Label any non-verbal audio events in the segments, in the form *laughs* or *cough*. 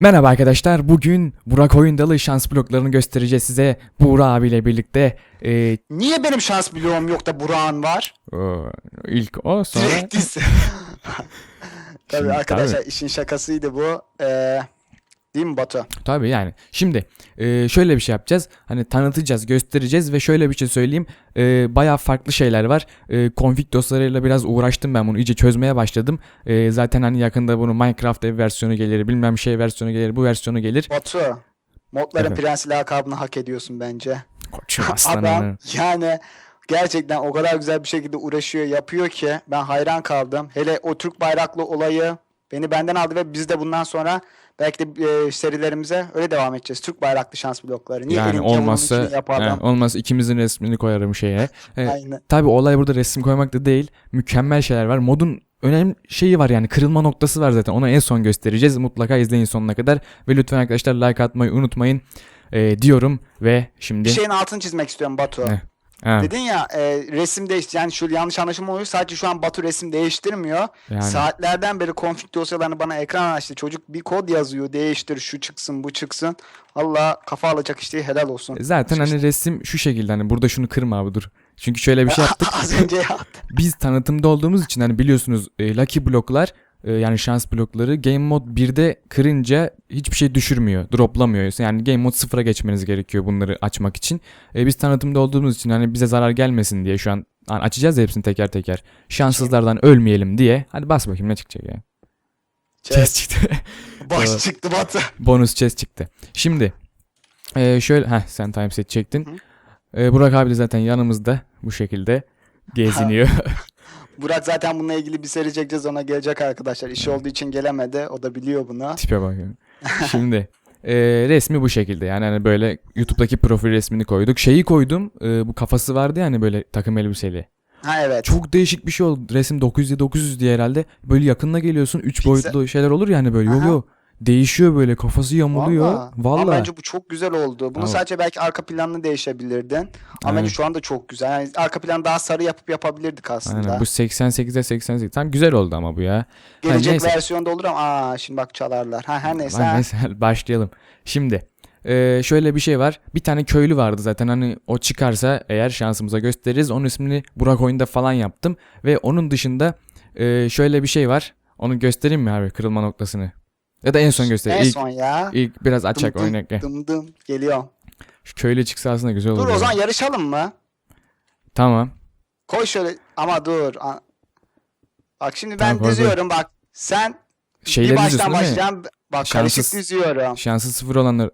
Merhaba arkadaşlar. Bugün Burak Oyundalı şans bloklarını göstereceğiz size. Buğra abiyle birlikte. Ee, Niye benim şans bloğum yok da Burak'ın var? o, ilk o sonra Direkt *laughs* tabii arkadaşlar işin şakasıydı bu. Ee, değil mi Batu? tabii yani. Şimdi e, şöyle bir şey yapacağız. Hani tanıtacağız, göstereceğiz ve şöyle bir şey söyleyeyim. E, bayağı farklı şeyler var. E, config dosyalarıyla biraz uğraştım ben bunu iyice çözmeye başladım. E, zaten hani yakında bunun Minecraft ev versiyonu gelir, bilmem şey versiyonu gelir, bu versiyonu gelir. Batu. Modların Evet. prensi lakabını hak ediyorsun bence. Koçum *laughs* Adam aslanım. yani gerçekten o kadar güzel bir şekilde uğraşıyor, yapıyor ki ben hayran kaldım. Hele o Türk bayraklı olayı beni benden aldı ve biz de bundan sonra belki de e, serilerimize öyle devam edeceğiz. Türk bayraklı şans blokları. Niye Yani olmazsa yani olmazsa ikimizin resmini koyarım şeye. E, Aynen. Tabi olay burada resim koymak da değil. Mükemmel şeyler var. Modun önemli şeyi var yani kırılma noktası var zaten. Onu en son göstereceğiz. Mutlaka izleyin sonuna kadar. Ve lütfen arkadaşlar like atmayı unutmayın. Ee, diyorum ve şimdi... Bir şeyin altını çizmek istiyorum Batu. Ne? Ha, Dedin ya e, resim değiş yani şu yanlış anlaşılma oluyor. Sadece şu an Batu resim değiştirmiyor. yani, Saatlerden beri config dosyalarını bana ekran açtı. Çocuk bir kod yazıyor. Değiştir şu çıksın bu çıksın. Allah kafa alacak işte helal olsun. zaten hani resim şu şekilde hani burada şunu kırma abi dur. Çünkü şöyle bir şey *laughs* yaptık. Az önce yaptı. Biz tanıtımda olduğumuz için hani biliyorsunuz e, Lucky bloklar e, yani şans blokları Game Mode 1'de kırınca hiçbir şey düşürmüyor, droplamıyor. Yani Game Mode 0'a geçmeniz gerekiyor bunları açmak için. E, biz tanıtımda olduğumuz için hani bize zarar gelmesin diye şu an hani açacağız hepsini teker teker. Şanssızlardan ölmeyelim diye. Hadi bas bakayım ne çıkacak ya. Chest çıktı. *laughs* Evet. çıktı Batu. Bonus chest çıktı. Şimdi e, şöyle heh sen timeset çektin. E, Burak abi de zaten yanımızda bu şekilde *laughs* geziniyor. *laughs* Burak zaten bununla ilgili bir seri çekeceğiz ona gelecek arkadaşlar. İşi olduğu için gelemedi. O da biliyor bunu. Tipe bak. Şimdi e, resmi bu şekilde yani hani böyle YouTube'daki profil resmini koyduk. Şeyi koydum e, bu kafası vardı yani böyle takım elbiseli. Ha evet. Çok değişik bir şey oldu. Resim 900 900 diye herhalde. Böyle yakınına geliyorsun 3 Piksel. boyutlu şeyler olur yani böyle. Yok Aha. yok. Değişiyor böyle kafası yamuluyor. Vallahi. Vallahi. Ama bence bu çok güzel oldu. Bunu Ama- sadece belki arka planını değişebilirdin. Ama bence Evet. şu anda çok güzel. Yani arka plan daha sarı yapıp yapabilirdik aslında. Aynen bu 88'e 88. Tam güzel oldu ama bu ya. Gelecek neyse. versiyonda olur ama aa şimdi bak çalarlar. Ha her neyse. Lan ha. neyse *laughs* başlayalım. Şimdi e, şöyle bir şey var. Bir tane köylü vardı zaten hani o çıkarsa eğer şansımıza gösteririz. Onun ismini Burak oyunda falan yaptım. Ve onun dışında e, şöyle bir şey var. Onu göstereyim mi abi kırılma noktasını? Ya da en son göstereyim. En İlk, son ya. ilk biraz açak Dım dım, oynak. gel. Dım dım geliyor. Şu köylü çıksa aslında güzel olur. Dur o zaman yarışalım mı? Tamam. Koy şöyle ama dur. Bak şimdi ben Tamam, diziyorum bak. Sen Şeyleri bir baştan başlayacağım. Bak Şanssız- karışık diziyorum. Şansı sıfır olanlar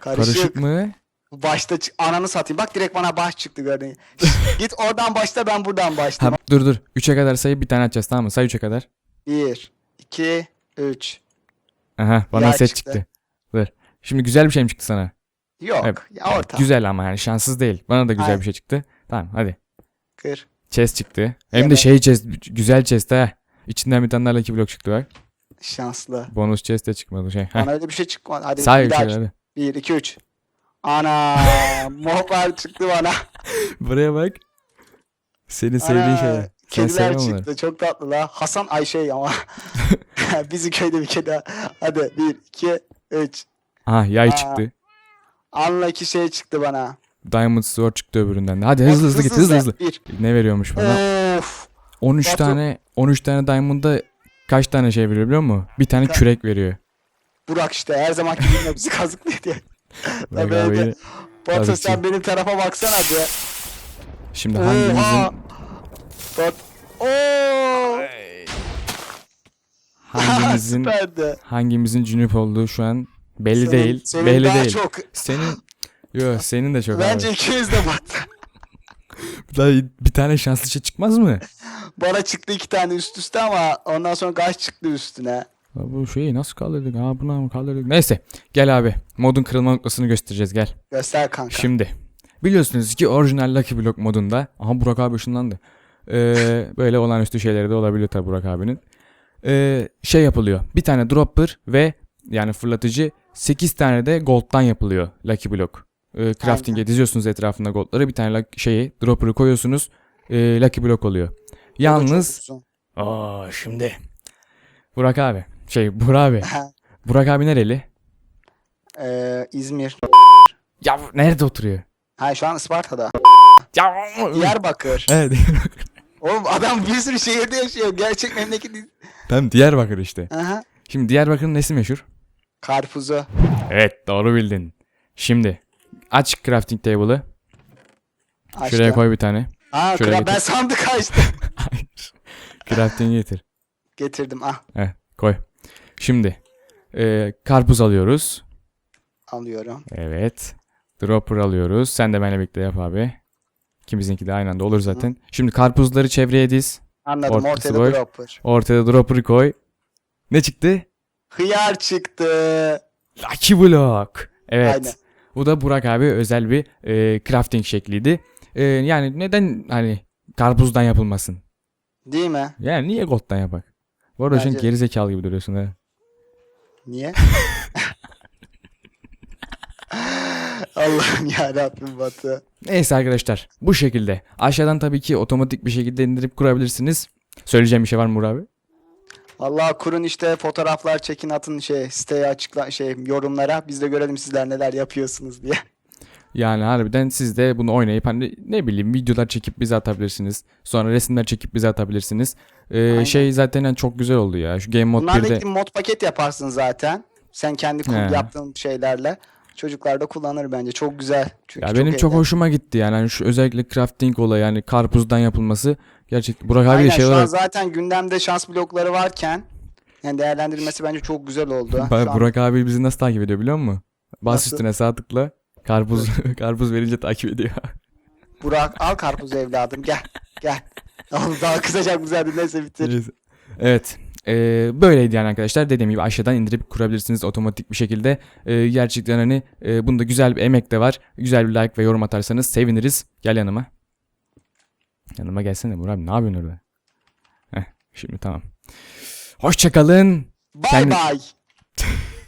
Karışık. karışık mı? Başta ananı satayım. Bak direkt bana baş çıktı gördün. *laughs* *laughs* Git oradan başla ben buradan Ha, başlayayım. dur dur. 3'e kadar sayıp bir tane açacağız tamam mı? Say 3'e kadar. 1, 2, 3. Aha bana Ya set çıktı. çıktı. Dur. Şimdi güzel bir şey mi çıktı sana? Yok. Evet, Ya orta. Güzel ama yani şanssız değil. Bana da güzel Aynen. bir şey çıktı. Tamam hadi. Kır. Chest çıktı. Hem de Yeme. şey chest. Güzel chest ha. İçinden bir tane daha lucky block çıktı bak. Şanslı. Bonus chest de çıkmadı şey. Heh. Bana öyle bir şey çıkmadı. Hadi Say bir şey hadi. 1, 2, 3. Ana. *laughs* Mohbar çıktı bana. *laughs* Buraya bak. Senin sevdiğin şeyler. Kediler çıktı. Çok tatlı la. Hasan Ayşe ama. *laughs* *laughs* Bizim köyde bir kedi. Hadi 1, 2, 3. Ah yay Aa. çıktı. Unlucky şey çıktı bana. Diamond sword çıktı öbüründen de. Hadi hızlı hızlı git hızlı hızlı. Bir. Ne veriyormuş bana? Of. 13 Batu- tane 13 tane diamond'da kaç tane şey veriyor biliyor musun? Bir tane Ka- kürek veriyor. Burak işte her zamanki gibi bizi *laughs* kazıklıyor diye. Bak Evet. abi, Batu Kazıkçı. sen benim tarafa baksana bir. Şimdi Oha. hangimizin Bak. Oo. Hangimizin Süperdi. hangimizin cünüp olduğu şu an belli Senin- değil. senin belli daha değil. çok. Senin Yo senin de çok Bence abi. ikimiz de Batu. *laughs* Daha bir tane şanslı şey çıkmaz mı? Bana çıktı iki tane üst üste ama ondan sonra kaç çıktı üstüne. Ya bu şeyi nasıl kaldırdık? Ha buna mı kaldırdık? Neyse. Gel abi. Modun kırılma noktasını göstereceğiz gel. Göster kanka. Şimdi. Biliyorsunuz ki orijinal Lucky Block modunda. Aha Burak abi ışınlandı. Ee, böyle olağanüstü şeyleri de olabiliyor tabi Burak abinin. Ee, şey yapılıyor. Bir tane dropper ve yani fırlatıcı 8 tane de gold'dan yapılıyor Lucky Block. Ee, crafting'e Aynen. diziyorsunuz etrafında gold'ları. Bir tane şeyi dropper'ı koyuyorsunuz. Ee, Lucky Block oluyor. Yalnız. Aa şimdi Burak abi. Şey Burak abi. *laughs* Burak abi nereli? Ee, İzmir. Ya nerede oturuyor? Ha şu an Isparta'da. Ya Diyarbakır. Evet. Oğlum adam bir sürü şehirde yaşıyor. Gerçek memleket. Tamam Diyarbakır işte. Aha. Şimdi Diyarbakır'ın nesi meşhur? Karpuzu. Evet doğru bildin. Şimdi aç crafting table'ı. Açtı. Şuraya koy bir tane. Aa, Şuraya getir. ben sandık açtım. *laughs* Hayır. Crafting'i getir. Getirdim. Ah Heh, koy. Şimdi e, karpuz alıyoruz. alıyorum. Evet. Dropper alıyoruz. Sen de benimle birlikte yap abi. İkimizinki de aynı anda olur zaten. Şimdi karpuzları çevreye diz. Anladım. Ortası Ortada boş. dropper. Ortaya dropper'ı koy. Ne çıktı? Hıyar çıktı. Lucky Block. Evet. Aynen. Bu da Burak abi özel bir e, crafting şekliydi. E, yani neden hani karpuzdan yapılmasın? Değil mi? Yani niye gold'dan yapak? Bu arada sen de. gerizekalı gibi duruyorsun ha. Niye? *laughs* Allah'ım ya Rabbim Batı. Neyse arkadaşlar bu şekilde. Aşağıdan tabii ki otomatik bir şekilde indirip kurabilirsiniz. Söyleyeceğim bir şey var mı Burak abi? Vallahi kurun işte fotoğraflar çekin atın şey siteye açıkla şey yorumlara biz de görelim sizler neler yapıyorsunuz diye. Yani harbiden siz de bunu oynayıp hani ne bileyim videolar çekip bize atabilirsiniz. Sonra resimler çekip bize atabilirsiniz. Ee, Aynen. şey zaten yani çok güzel oldu ya. Şu Game Mode Bunlarla 1'de ilgili mod paket yaparsın zaten. Sen kendi kur- He. yaptığın şeylerle. Çocuklar da kullanır bence. Çok güzel. Çünkü ya benim çok hoşuma gitti yani. Hani şu özellikle crafting olayı yani karpuzdan yapılması gerçekten Burak abi Aynen şey olarak zaten gündemde şans blokları varken yani değerlendirilmesi bence çok güzel oldu. Bak, Şu an Burak abi bizi nasıl takip ediyor biliyor musun? Bas Nasıl? üstüne sağ tıkla. Karpuz *laughs* karpuz verince takip ediyor. Burak al karpuzu evladım gel gel. *laughs* Oğlum daha kızacak güzel neyse bitir. Evet. Ee, böyleydi yani arkadaşlar. Dediğim gibi aşağıdan indirip kurabilirsiniz otomatik bir şekilde. Ee, gerçekten hani e, bunda güzel bir emek de var. Güzel bir like ve yorum atarsanız seviniriz. Gel yanıma. Yanıma gelsene Burak abi. Ne yapıyorsun orada? Heh, şimdi tamam. Hoşçakalın. Bay Kendi- bay. *laughs*